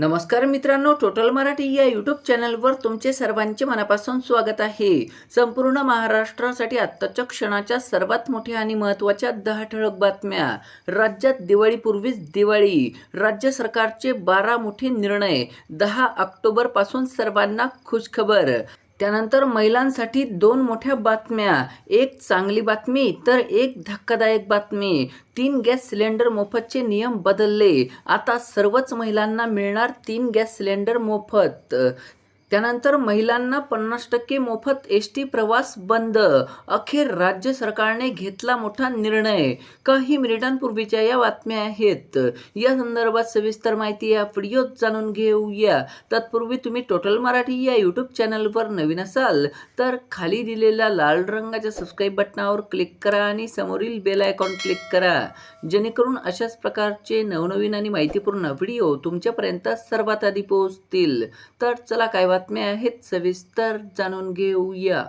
नमस्कार मित्रांनो टोटल मराठी या यूट्यूब चॅनलवर तुमचे सर्वांचे मनापासून स्वागत आहे. संपूर्ण महाराष्ट्रासाठी आत्ताच्या क्षणाच्या सर्वात मोठ्या आणि महत्त्वाच्या दहा ठळक बातम्या. राज्यात दिवाळीपूर्वीच दिवाळी. राज्य सरकारचे बारा मोठे निर्णय. दहा ऑक्टोबरपासून सर्वांना खुशखबर. त्यानंतर महिलांसाठी दोन मोठ्या बातम्या. एक चांगली बातमी तर एक धक्कादायक बातमी. तीन गॅस सिलेंडर मोफतचे नियम बदलले. आता सर्वच महिलांना मिळणार तीन गॅस सिलेंडर मोफत. त्यानंतर महिलांना पन्नास टक्के मोफत एस टी प्रवास बंद. अखेर राज्य सरकारने घेतला मोठा निर्णय. काही मिनिटांपूर्वीच्या या बातम्या आहेत. या संदर्भात सविस्तर माहिती या व्हिडिओत जाणून घेऊया. तत्पूर्वी तुम्ही टोटल मराठी या यूट्यूब चॅनलवर नवीन असाल तर खाली दिलेल्या लाल रंगाच्या सबस्क्राईब बटनावर क्लिक करा आणि समोरील बेल आयकॉन क्लिक करा. जेणेकरून अशाच प्रकारचे नवनवीन आणि माहितीपूर्ण व्हिडिओ तुमच्यापर्यंत सर्वात आधी पोहोचतील. तर चला काय बातम्या आहेत सविस्तर जाणून घेऊया.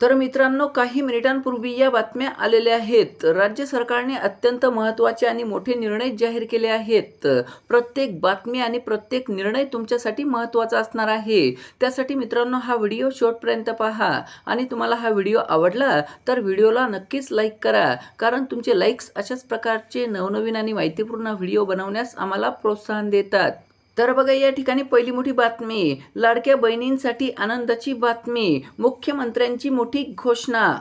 तर मित्रांनो काही मिनिटांपूर्वी या बातम्या आलेल्या आहेत. राज्य सरकारने अत्यंत महत्त्वाचे आणि मोठे निर्णय जाहीर केले आहेत. प्रत्येक बातमी आणि प्रत्येक निर्णय तुमच्यासाठी महत्त्वाचा असणार आहे. त्यासाठी मित्रांनो हा व्हिडिओ शेवटपर्यंत पहा. आणि तुम्हाला हा व्हिडिओ आवडला तर व्हिडिओला नक्कीच लाईक करा. कारण तुमचे लाईक्स अशाच प्रकारचे नवनवीन आणि माहितीपूर्ण व्हिडिओ बनवण्यास आम्हाला प्रोत्साहन देतात. तर बघा या ठिकाणी पहिली मोठी बातमी लाडक्या बहिणींसाठी आनंदाची बातमी मुख्यमंत्र्यांची मोठी घोषणा.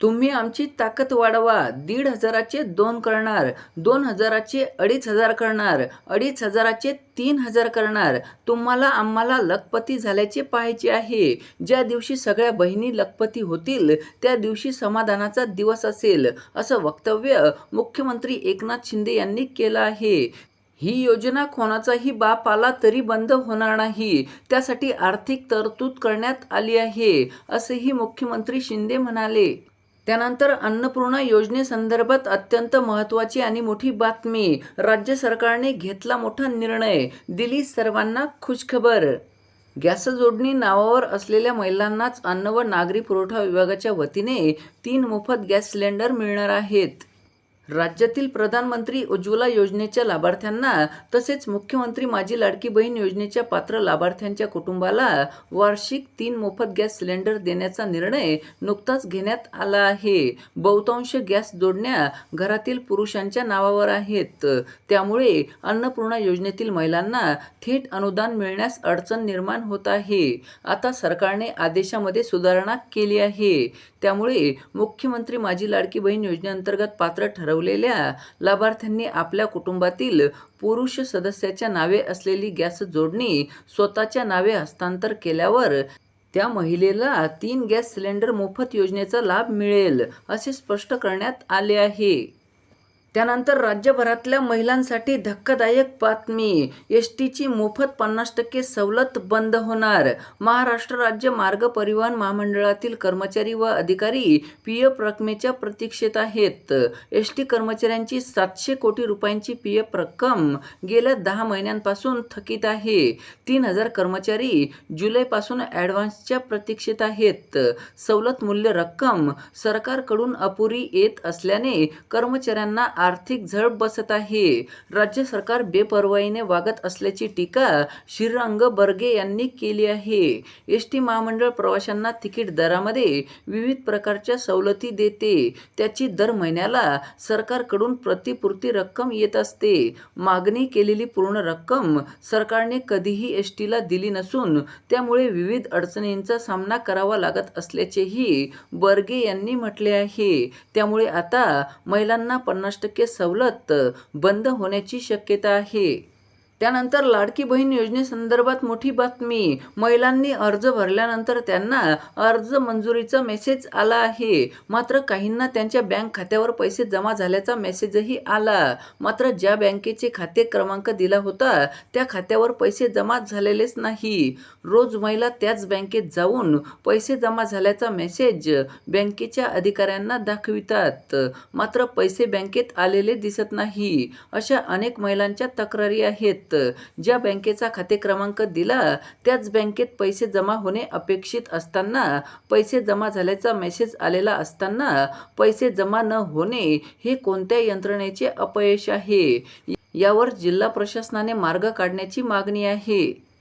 तुम्ही आमची ताकद वाढवा दीड हजाराचे दोन करणार दोन हजाराचे अडीच हजार करणार अडीच हजाराचे तीन हजार करणार. तुम्हाला आम्हाला लखपती झाल्याचे पाहायचे आहे. ज्या दिवशी सगळ्या बहिणी लखपती होतील त्या दिवशी समाधानाचा दिवस असेल असं वक्तव्य मुख्यमंत्री एकनाथ शिंदे यांनी केलं आहे. ही योजना कोणाचाही बाप आला तरी बंद होणार नाही. त्यासाठी आर्थिक तरतूद करण्यात आली आहे असेही मुख्यमंत्री शिंदे म्हणाले. त्यानंतर अन्नपूर्णा योजनेसंदर्भात अत्यंत महत्त्वाची आणि मोठी बातमी. राज्य सरकारने घेतला मोठा निर्णय. दिली सर्वांना खुशखबर. गॅस जोडणी नावावर असलेल्या महिलांनाच अन्न व नागरी पुरवठा विभागाच्या वतीने तीन मोफत गॅस सिलेंडर मिळणार आहेत. राज्यातील प्रधानमंत्री उज्ज्वला योजनेच्या लाभार्थ्यांना तसेच मुख्यमंत्री माझी लाडकी बहीण योजनेच्या पात्र लाभार्थ्यांच्या कुटुंबाला वार्षिक तीन मोफत गॅस सिलेंडर देण्याचा निर्णय नुकताच घेण्यात आला आहे. बहुतांश गॅस जोडण्या घरातील पुरुषांच्या नावावर आहेत. त्यामुळे अन्नपूर्णा योजनेतील महिलांना थेट अनुदान मिळण्यास अडचण निर्माण होत आहे. आता सरकारने आदेशामध्ये सुधारणा केली आहे. त्यामुळे मुख्यमंत्री माझी लाडकी बहीण योजनेअंतर्गत पात्र ठरवलेल्या लाभार्थ्यांनी आपल्या कुटुंबातील पुरुष सदस्याच्या नावे असलेली गॅस जोडणी स्वतःच्या नावे हस्तांतर केल्यावर त्या महिलेला तीन गॅस सिलेंडर मोफत योजनेचा लाभ मिळेल असे स्पष्ट करण्यात आले आहे. त्यानंतर राज्यभरातल्या महिलांसाठी धक्कादायक बातमी. एस टीची मोफत पन्नास टक्के सवलत बंद होणार. महाराष्ट्र राज्य मार्ग परिवहन महामंडळातील कर्मचारी व अधिकारी पी एफ रकमेच्या प्रतीक्षेत आहेत. एस टी कर्मचाऱ्यांची सातशे कोटी रुपयांची पी एफ रक्कम गेल्या दहा महिन्यांपासून थकीत आहे. तीन हजार कर्मचारी जुलैपासून ॲडव्हान्सच्या प्रतीक्षेत आहेत. सवलत मूल्य रक्कम सरकारकडून अपुरी येत असल्याने कर्मचाऱ्यांना आर्थिक झळ बसत आहे. राज्य सरकार बेपर्वाईने वागत असल्याची टीका श्रीरंग बर्गे यांनी केली आहे. एस टी महामंडळ प्रवाशांना तिकीट दरामध्ये विविध प्रकारच्या सवलती देते. त्याची दर महिन्याला सरकारकडून प्रतिपूर्ती रक्कम येत असते. मागणी केलेली पूर्ण रक्कम सरकारने कधीही एस टीला दिली नसून त्यामुळे विविध अडचणींचा सामना करावा लागत असल्याचेही बर्गे यांनी म्हटले आहे. त्यामुळे आता महिलांना पन्नास टक्के सवलत बंद होण्याची शक्यता आहे. त्यानंतर लाडकी बहीण योजनेसंदर्भात मोठी बातमी. महिलांनी अर्ज भरल्यानंतर त्यांना अर्ज मंजुरीचा मेसेज आला आहे. मात्र काहींना त्यांच्या बँक खात्यावर पैसे जमा झाल्याचा मेसेजही आला. मात्र ज्या बँकेचे खाते क्रमांक दिला होता त्या खात्यावर पैसे जमा झालेलेच नाही. रोज महिला त्याच बँकेत जाऊन पैसे जमा झाल्याचा मेसेज बँकेच्या अधिकाऱ्यांना दाखवितात. मात्र पैसे बँकेत आलेले दिसत नाही. अशा अनेक महिलांच्या तक्रारी आहेत. ज्या बँकेचा खाते क्रमांक दिला त्याच बँकेत पैसे जमा होणे अपेक्षित असताना पैसे जमा झाल्याचा मेसेज आलेला असताना पैसे जमा न होणे हे कोणत्या यंत्रणेचे अपयश आहे? यावर जिल्हा प्रशासनाने मार्ग काढण्याची मागणी आहे.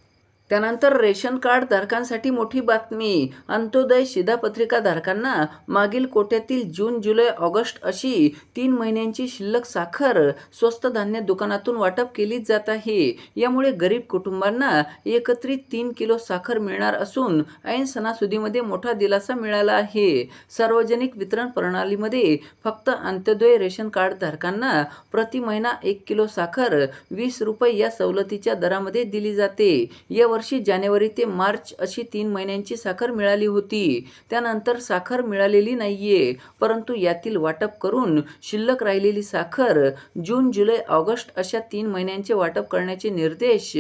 त्यानंतर रेशन कार्ड धारकांसाठी मोठी बातमी. अंत्योदय शिधापत्रिका धारकांना मागील कोट्यातील जून जुलै ऑगस्ट अशी तीन महिन्यांची शिल्लक साखर स्वस्त धान्य दुकानातून वाटप केली जात आहे. यामुळे गरीब कुटुंबांना एकत्रित तीन किलो साखर मिळणार असून ऐन सणासुदीमध्ये मोठा दिलासा मिळाला आहे. सार्वजनिक वितरण प्रणालीमध्ये फक्त अंत्योदय रेशन कार्ड धारकांना प्रति महिना एक किलो साखर वीस रुपये या सवलतीच्या दरामध्ये दिली जाते. यावर्षी जानेवारी ते मार्च अशी तीन महिन्यांची साखर मिळाली होती. त्यानंतर साखर मिळालेली नाहीये. परंतु यातील वाटप करून शिल्लक राहिलेली साखर जून जुलै ऑगस्ट अशा तीन महिन्यांचे वाटप करण्याचे निर्देश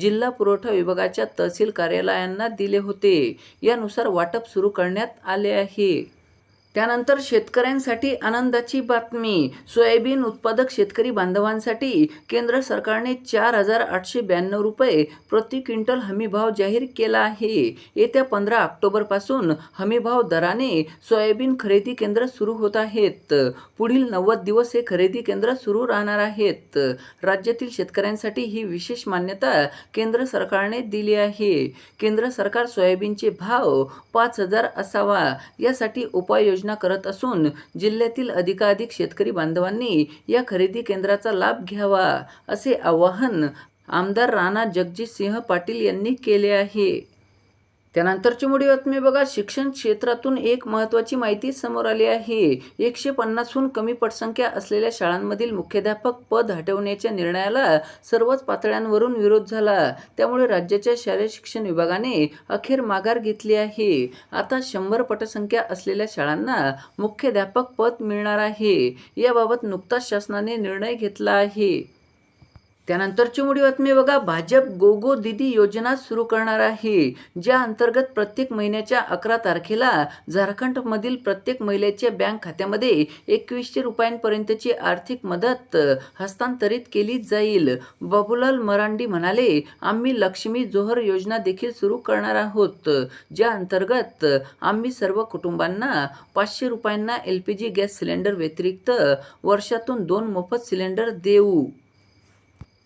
जिल्हा पुरवठा विभागाच्या तहसील कार्यालयांना दिले होते. यानुसार वाटप सुरू करण्यात आले आहे. त्यानंतर शेतकऱ्यांसाठी आनंदाची बातमी. सोयाबीन उत्पादक शेतकरी बांधवांसाठी केंद्र सरकारने चार हजार आठशे ब्याण्णव रुपये प्रति क्विंटल हमीभाव जाहीर केला आहे. येत्या पंधरा ऑक्टोबरपासून हमीभाव दराने सोयाबीन खरेदी केंद्र सुरू होत आहेत. पुढील नव्वद दिवस हे खरेदी केंद्र सुरू राहणार आहेत. राज्यातील शेतकऱ्यांसाठी ही विशेष मान्यता केंद्र सरकारने दिली आहे. केंद्र सरकार सोयाबीनचे भाव पाच हजार असावा यासाठी उपाययोजना करत असून जिल्ह्यातील अधिकाधिक शेतकरी बांधवांनी या खरेदी केंद्राचा लाभ घ्यावा असे आवाहन आमदार राणा जगजितसिंह पाटील यांनी केले आहे. त्यानंतरची मोठी बातमी बघा. शिक्षण क्षेत्रातून एक महत्त्वाची माहिती समोर आली आहे. एकशे पन्नासहून कमी पटसंख्या असलेल्या शाळांमधील मुख्याध्यापक पद हटवण्याच्या निर्णयाला सर्वच पातळ्यांवरून विरोध झाला. त्यामुळे राज्याच्या शालेय शिक्षण विभागाने अखेर माघार घेतली आहे. आता शंभर पटसंख्या असलेल्या शाळांना मुख्याध्यापक पद मिळणार आहे. याबाबत नुकताच शासनाने निर्णय घेतला आहे. त्यानंतरची मोठी बातमी बघा. भाजप गोगो दिदी योजना सुरू करणार आहे. ज्या अंतर्गत प्रत्येक महिन्याच्या अकरा तारखेला झारखंडमधील प्रत्येक महिलेच्या बँक खात्यामध्ये एकवीसशे रुपयांपर्यंतची आर्थिक मदत हस्तांतरित केली जाईल. बाबूलाल मरांडी म्हणाले आम्ही लक्ष्मी जोहर योजना देखील सुरू करणार आहोत. ज्या अंतर्गत आम्ही सर्व कुटुंबांना पाचशे रुपयांना L P G gas cylinder व्यतिरिक्त वर्षातून दोन मोफत सिलेंडर देऊ.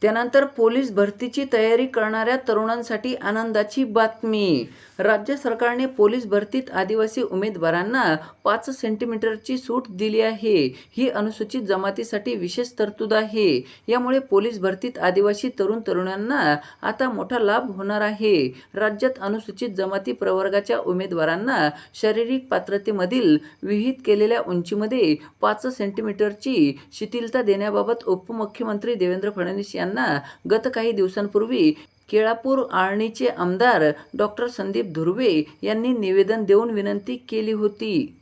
त्यानंतर पोलीस भरतीची तयारी करणाऱ्या तरुणांसाठी आनंदाची बातमी. राज्य सरकारने पोलीस भरतीत आदिवासी उमेदवारांना पाच सेंटीमीटरची सूट दिली आहे. ही अनुसूचित जमातीसाठी विशेष तरतूद आहे. यामुळे पोलीस भरतीत आदिवासी तरुण तरुणांना आता मोठा लाभ होणार आहे. राज्यात अनुसूचित जमाती प्रवर्गाच्या उमेदवारांना शारीरिक पात्रतेमधील विहित केलेल्या उंचीमध्ये पाच सेंटीमीटरची शिथिलता देण्याबाबत उपमुख्यमंत्री देवेंद्र फडणवीस यांना गत काही दिवसांपूर्वी केळापूर आळणीचे आमदार डॉक्टर संदीप धुर्वे यांनी निवेदन देऊन विनंती केली होती.